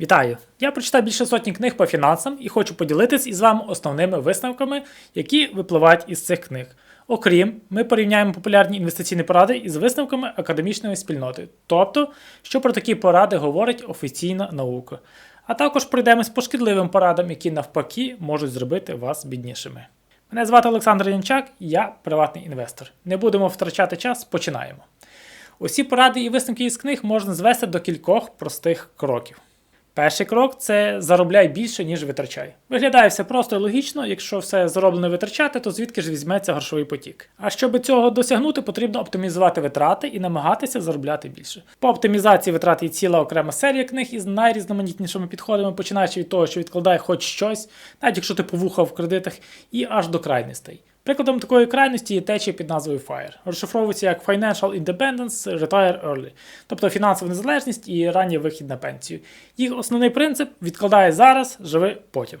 Вітаю! Я прочитав більше сотні книг по фінансам і хочу поділитись із вами основними висновками, які випливають із цих книг. Окрім, ми порівняємо популярні інвестиційні поради із висновками академічної спільноти, тобто, що про такі поради говорить офіційна наука. А також пройдемось по шкідливим порадам, які навпаки можуть зробити вас біднішими. Мене звати Олександр Янчак, я приватний інвестор. Не будемо втрачати час, починаємо. Усі поради і висновки із книг можна звести до кількох простих кроків. Перший крок це заробляй більше, ніж витрачай. Виглядає все просто і логічно, якщо все зароблене витрачати, то звідки ж візьметься грошовий потік. А щоб цього досягнути, потрібно оптимізувати витрати і намагатися заробляти більше. По оптимізації витрат є ціла окрема серія книг із найрізноманітнішими підходами, починаючи від того, що відкладає хоч щось, навіть якщо ти повухав в кредитах, і аж до крайностей. Прикладом такої крайності є течія під назвою FIRE. Розшифровується як Financial Independence Retire Early, тобто фінансова незалежність і ранній вихід на пенсію. Їх основний принцип відкладає зараз, живи потім.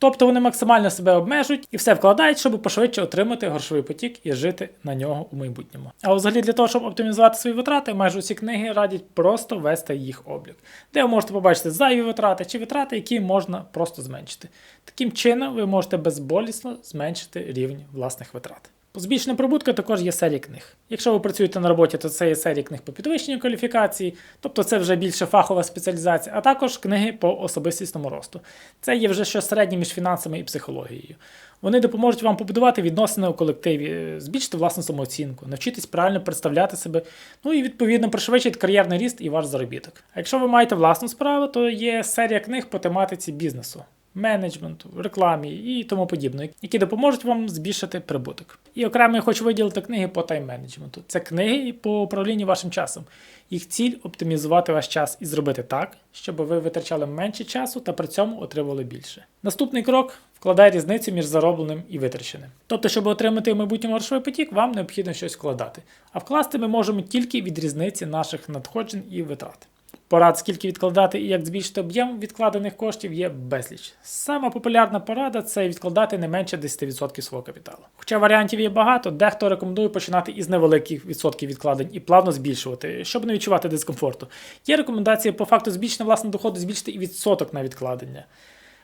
Тобто вони максимально себе обмежують і все вкладають, щоб пошвидше отримати грошовий потік і жити на нього у майбутньому. А взагалі для того, щоб оптимізувати свої витрати, майже усі книги радять просто вести їх облік, де ви можете побачити зайві витрати чи витрати, які можна просто зменшити. Таким чином, ви можете безболісно зменшити рівень власних витрат. По збільшенню прибутку також є серія книг. Якщо ви працюєте на роботі, то це є серія книг по підвищенню кваліфікації, тобто це вже більше фахова спеціалізація, а також книги по особистісному росту. Це є вже щось середнє між фінансами і психологією. Вони допоможуть вам побудувати відносини у колективі, збільшити власну самооцінку, навчитись правильно представляти себе, ну і відповідно пришвидшити кар'єрний ріст і ваш заробіток. А якщо ви маєте власну справу, то є серія книг по тематиці бізнесу менеджменту, рекламі і тому подібне, які допоможуть вам збільшити прибуток. І окремо я хочу виділити книги по тайм-менеджменту. Це книги по управлінню вашим часом. Їх ціль оптимізувати ваш час і зробити так, щоб ви витрачали менше часу та при цьому отримували більше. Наступний крок вкладає різницю між заробленим і витраченим. Тобто, щоб отримати в майбутньому грошовий потік, вам необхідно щось вкладати. А вкласти ми можемо тільки від різниці наших надходжень і витрат. Порад, скільки відкладати і як збільшити об'єм відкладених коштів, є безліч. Сама популярна порада це відкладати не менше 10% свого капіталу. Хоча варіантів є багато, дехто рекомендує починати із невеликих відсотків відкладень і плавно збільшувати, щоб не відчувати дискомфорту. Є рекомендації по факту збільшення власного доходу збільшити і відсоток на відкладення.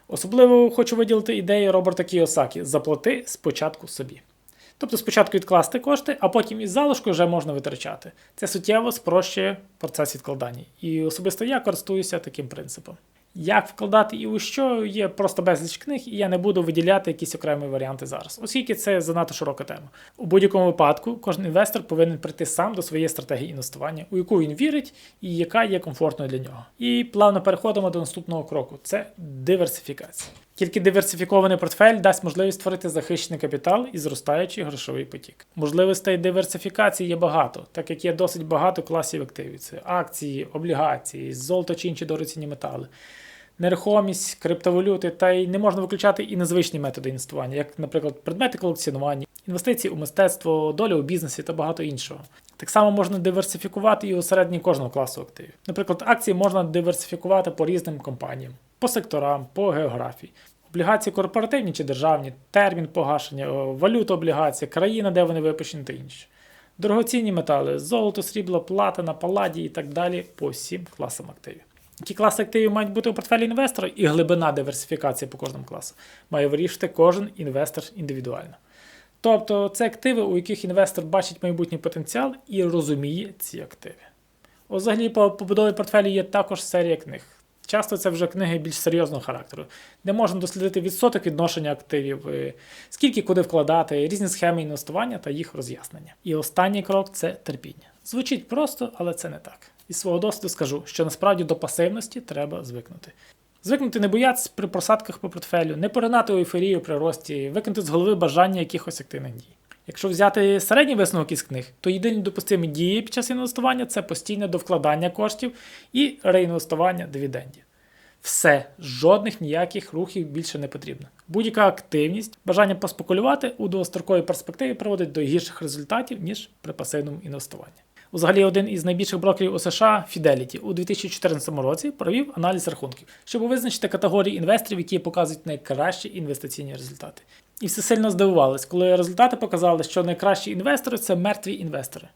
Особливо хочу виділити ідею Роберта Кіосакі заплати спочатку собі. Тобто спочатку відкласти кошти, а потім із залишку вже можна витрачати. Це суттєво спрощує процес відкладання. І особисто я користуюся таким принципом. Як вкладати і у що є просто безліч книг, і я не буду виділяти якісь окремі варіанти зараз, оскільки це занадто широка тема. У будь-якому випадку кожен інвестор повинен прийти сам до своєї стратегії інвестування, у яку він вірить і яка є комфортною для нього. І плавно переходимо до наступного кроку це диверсифікація. Тільки диверсифікований портфель дасть можливість створити захищений капітал і зростаючий грошовий потік. Можливостей диверсифікації є багато, так як є досить багато класів активів: це акції, облігації, золото чи інші дорогоцінні метали нерухомість, криптовалюти, та й не можна виключати і незвичні методи інвестування, як, наприклад, предмети колекціонування, інвестиції у мистецтво, доля у бізнесі та багато іншого. Так само можна диверсифікувати і у середній кожного класу активів. Наприклад, акції можна диверсифікувати по різним компаніям, по секторам, по географії. Облігації корпоративні чи державні, термін погашення, валюта облігація, країна, де вони випущені та інші. Дорогоцінні метали, золото, срібло, платина, паладі і так далі по всім класам активів. Які класи активів мають бути у портфелі інвестора і глибина диверсифікації по кожному класу має вирішити кожен інвестор індивідуально. Тобто це активи, у яких інвестор бачить майбутній потенціал і розуміє ці активи. Взагалі, по побудові портфелі є також серія книг. Часто це вже книги більш серйозного характеру, де можна дослідити відсоток відношення активів, е, скільки куди вкладати, різні схеми інвестування та їх роз'яснення. І останній крок це терпіння. Звучить просто, але це не так. Із свого досвіду скажу, що насправді до пасивності треба звикнути. Звикнути не боятися при просадках по портфелю, не поринати у ейфорію при рості, викинути з голови бажання якихось активних дій. Якщо взяти середній висновок із книг, то єдині допустимі дії під час інвестування це постійне довкладання коштів і реінвестування дивідендів. Все, жодних ніяких рухів більше не потрібно. Будь-яка активність, бажання поспекулювати у довгостроковій перспективі приводить до гірших результатів, ніж при пасивному інвестуванні. Взагалі, один із найбільших брокерів у США Fidelity у 2014 році провів аналіз рахунків, щоб визначити категорії інвесторів, які показують найкращі інвестиційні результати. І все сильно здивувались, коли результати показали, що найкращі інвестори це мертві інвестори.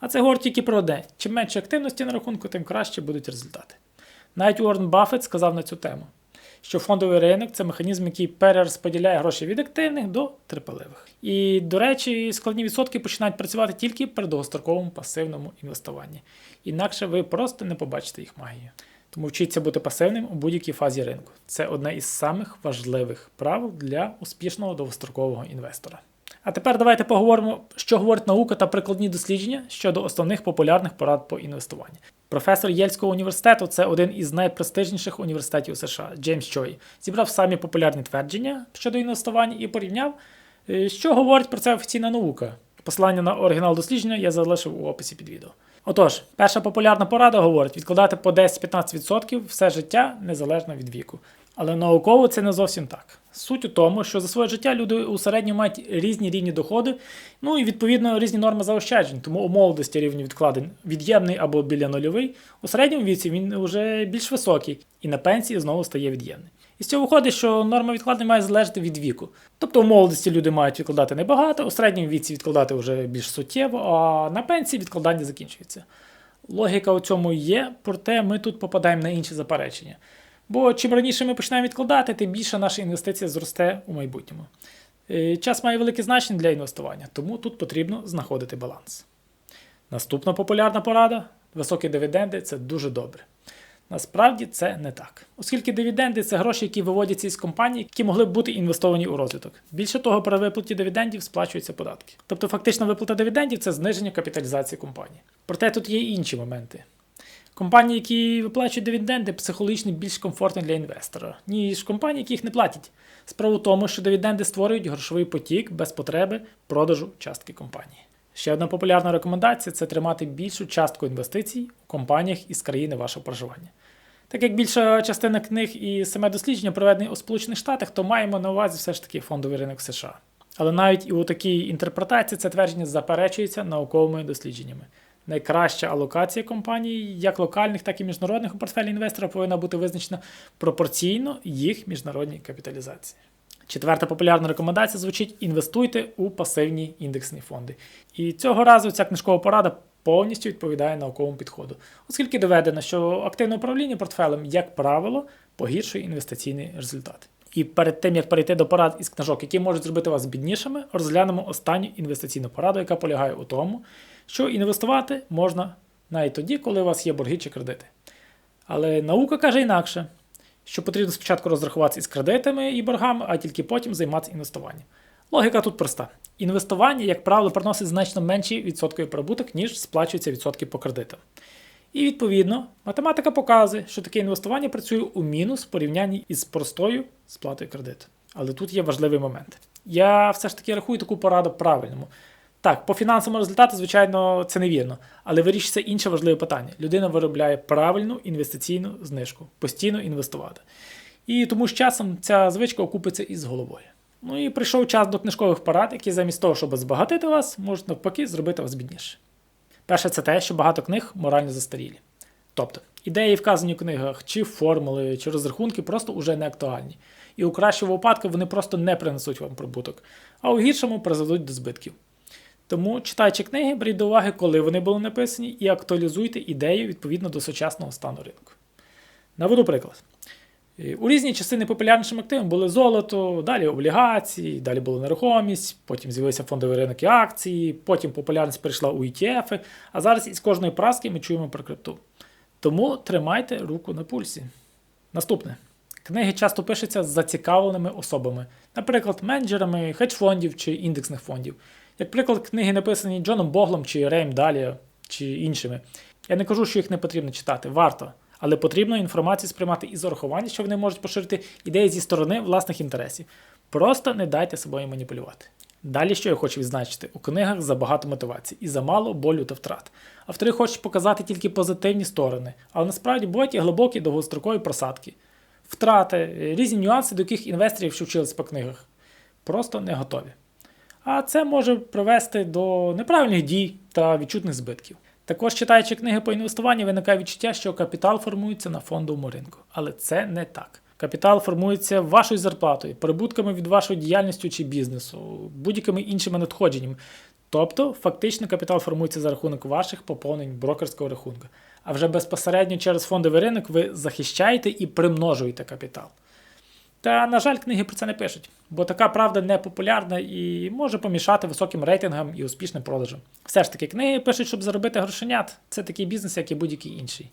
А це говорить тільки про одне: чим менше активності на рахунку, тим краще будуть результати. Навіть Уоррен Баффет сказав на цю тему, що фондовий ринок це механізм, який перерозподіляє гроші від активних до трипаливих. І, до речі, складні відсотки починають працювати тільки при довгостроковому пасивному інвестуванні. Інакше ви просто не побачите їх магію. Тому вчіться бути пасивним у будь-якій фазі ринку. Це одне із самих важливих правил для успішного довгострокового інвестора. А тепер давайте поговоримо, що говорить наука та прикладні дослідження щодо основних популярних порад по інвестуванню. Професор Єльського університету це один із найпрестижніших університетів США, Джеймс Чой, зібрав самі популярні твердження щодо інвестування і порівняв, е, що говорить про це офіційна наука. Посилання на оригінал дослідження я залишив у описі під відео. Отож, перша популярна порада говорить відкладати по 10-15% все життя незалежно від віку. Але науково це не зовсім так. Суть у тому, що за своє життя люди у середньому мають різні рівні доходи, ну і відповідно різні норми заощаджень. Тому у молодості рівень відкладень від'ємний або біля нульовий. У середньому віці він вже більш високий, і на пенсії знову стає від'ємний. І з цього виходить, що норма відкладень має залежати від віку. Тобто у молодості люди мають відкладати небагато, у середньому віці відкладати вже більш суттєво, а на пенсії відкладання закінчується. Логіка у цьому є, проте ми тут попадаємо на інші заперечення. Бо чим раніше ми починаємо відкладати, тим більше наша інвестиція зросте у майбутньому. Е, Час має велике значення для інвестування, тому тут потрібно знаходити баланс. Наступна популярна порада високі дивіденди це дуже добре. Насправді це не так, оскільки дивіденди це гроші, які виводяться із компаній, які могли б бути інвестовані у розвиток. Більше того, при виплаті дивідендів сплачуються податки. Тобто, фактично, виплата дивідендів це зниження капіталізації компанії. Проте тут є інші моменти. Компанії, які виплачують дивіденди, психологічно більш комфортні для інвестора, ніж компанії, які їх не платять. Справа в тому, що дивіденди створюють грошовий потік без потреби продажу частки компанії. Ще одна популярна рекомендація це тримати більшу частку інвестицій у компаніях із країни вашого проживання. Так як більша частина книг і саме дослідження проведені у Сполучених Штатах, то маємо на увазі все ж таки фондовий ринок США. Але навіть і у такій інтерпретації це твердження заперечується науковими дослідженнями. Найкраща алокація компаній, як локальних, так і міжнародних у портфелі інвестора повинна бути визначена пропорційно їх міжнародній капіталізації. Четверта популярна рекомендація звучить: інвестуйте у пасивні індексні фонди. І цього разу ця книжкова порада повністю відповідає науковому підходу, оскільки доведено, що активне управління портфелем, як правило, погіршує інвестиційний результат. І перед тим як перейти до порад із книжок, які можуть зробити вас біднішими, розглянемо останню інвестиційну пораду, яка полягає у тому, що інвестувати можна навіть тоді, коли у вас є борги чи кредити. Але наука каже інакше, що потрібно спочатку розрахуватися із кредитами і боргами, а тільки потім займатися інвестуванням. Логіка тут проста. Інвестування, як правило, приносить значно менший відсотковий прибуток, ніж сплачуються відсотки по кредитам. І відповідно, математика показує, що таке інвестування працює у мінус в порівнянні із простою сплатою кредиту. Але тут є важливий момент. Я все ж таки рахую таку пораду правильному. Так, по фінансовому результату, звичайно, це невірно, але вирішується інше важливе питання. Людина виробляє правильну інвестиційну знижку, постійно інвестувати. І тому з часом ця звичка окупиться із головою. Ну і прийшов час до книжкових порад, які замість того, щоб збагатити вас, можуть навпаки зробити вас бідніше. Перше, це те, що багато книг морально застарілі. Тобто, ідеї, вказані в книгах, чи формули, чи розрахунки просто уже не актуальні. І у кращому випадку вони просто не принесуть вам прибуток, а у гіршому призведуть до збитків. Тому, читаючи книги, беріть до уваги, коли вони були написані, і актуалізуйте ідею відповідно до сучасного стану ринку. Наведу приклад. Е, У різні часи найпопулярнішим активом були золото, далі облігації, далі була нерухомість, потім з'явився фондовий ринок і акції, потім популярність перейшла у ETF, а зараз із кожної праски ми чуємо про крипту. Тому тримайте руку на пульсі. Наступне. Книги часто пишуться з зацікавленими особами, наприклад, менеджерами хедж-фондів чи індексних фондів. Як приклад, книги написані Джоном Боглом чи Рейм Далія чи іншими. Я не кажу, що їх не потрібно читати, варто. Але потрібно інформацію сприймати із урахуванням, що вони можуть поширити ідеї зі сторони власних інтересів. Просто не дайте собою маніпулювати. Далі, що я хочу відзначити, у книгах забагато мотивацій і замало болю та втрат. Автори хочуть показати тільки позитивні сторони, але насправді бувають і глибокі довгострокові просадки, втрати, різні нюанси, до яких інвесторів, що вчились по книгах, просто не готові. А це може привести до неправильних дій та відчутних збитків. Також, читаючи книги по інвестуванню, виникає відчуття, що капітал формується на фондовому ринку. Але це не так. Капітал формується вашою зарплатою, прибутками від вашої діяльності чи бізнесу, будь-якими іншими надходженнями. Тобто, фактично, капітал формується за рахунок ваших поповнень брокерського рахунку. а вже безпосередньо через фондовий ринок ви захищаєте і примножуєте капітал. Та, на жаль, книги про це не пишуть, бо така правда не популярна і може помішати високим рейтингам і успішним продажам. Все ж таки, книги пишуть, щоб заробити грошенят. Це такий бізнес, як і будь-який інший.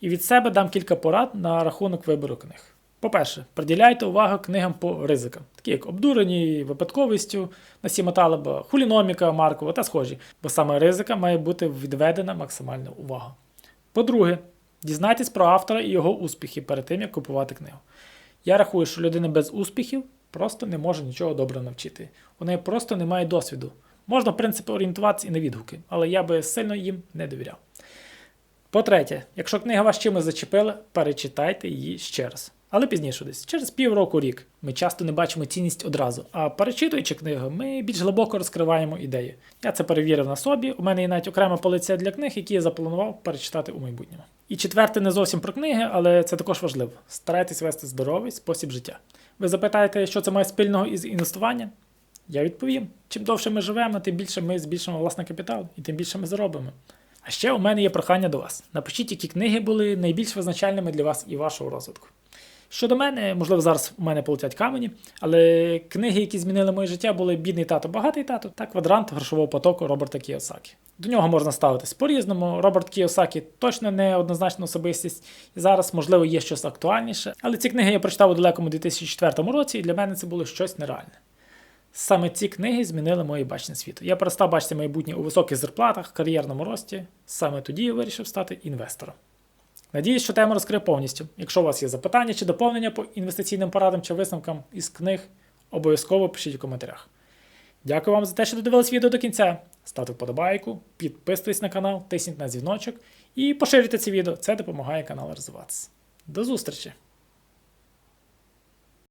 І від себе дам кілька порад на рахунок вибору книг. По-перше, приділяйте увагу книгам по ризикам, такі як обдурені, випадковістю, Насіма Талаба, хуліноміка Маркова та схожі, бо саме ризика має бути відведена максимальна увага. По-друге, дізнайтесь про автора і його успіхи перед тим, як купувати книгу. Я рахую, що людина без успіхів просто не може нічого добре навчити. У неї просто немає досвіду. Можна, в принципі, орієнтуватися і на відгуки, але я би сильно їм не довіряв. По-третє, якщо книга вас чимось зачепила, перечитайте її ще раз. Але пізніше десь, через півроку рік. Ми часто не бачимо цінність одразу, а перечитуючи книгу, ми більш глибоко розкриваємо ідеї. Я це перевірив на собі. У мене є навіть окрема полиця для книг, які я запланував перечитати у майбутньому. І четверте, не зовсім про книги, але це також важливо. Старайтесь вести здоровий спосіб життя. Ви запитаєте, що це має спільного із інвестуванням? Я відповім: чим довше ми живемо, тим більше ми збільшимо власний капітал і тим більше ми заробимо. А ще у мене є прохання до вас. Напишіть, які книги були найбільш визначальними для вас і вашого розвитку. Щодо мене, можливо, зараз у мене полетять камені, але книги, які змінили моє життя, були Бідний тато, багатий тато та квадрант грошового потоку Роберта Кіосакі. До нього можна ставитись по-різному. Роберт Кіосакі точно не однозначна особистість, і зараз, можливо, є щось актуальніше. Але ці книги я прочитав у далекому 2004 році, і для мене це було щось нереальне. Саме ці книги змінили моє бачення світу. Я перестав бачити майбутнє у високих зарплатах, кар'єрному рості. Саме тоді я вирішив стати інвестором. Надіюсь, що тему розкрив повністю. Якщо у вас є запитання чи доповнення по інвестиційним порадам чи висновкам із книг, обов'язково пишіть у коментарях. Дякую вам за те, що додивились відео до кінця. Ставте вподобайку, підписуйтесь на канал, тисніть на дзвіночок і поширюйте це відео. Це допомагає каналу розвиватися. До зустрічі!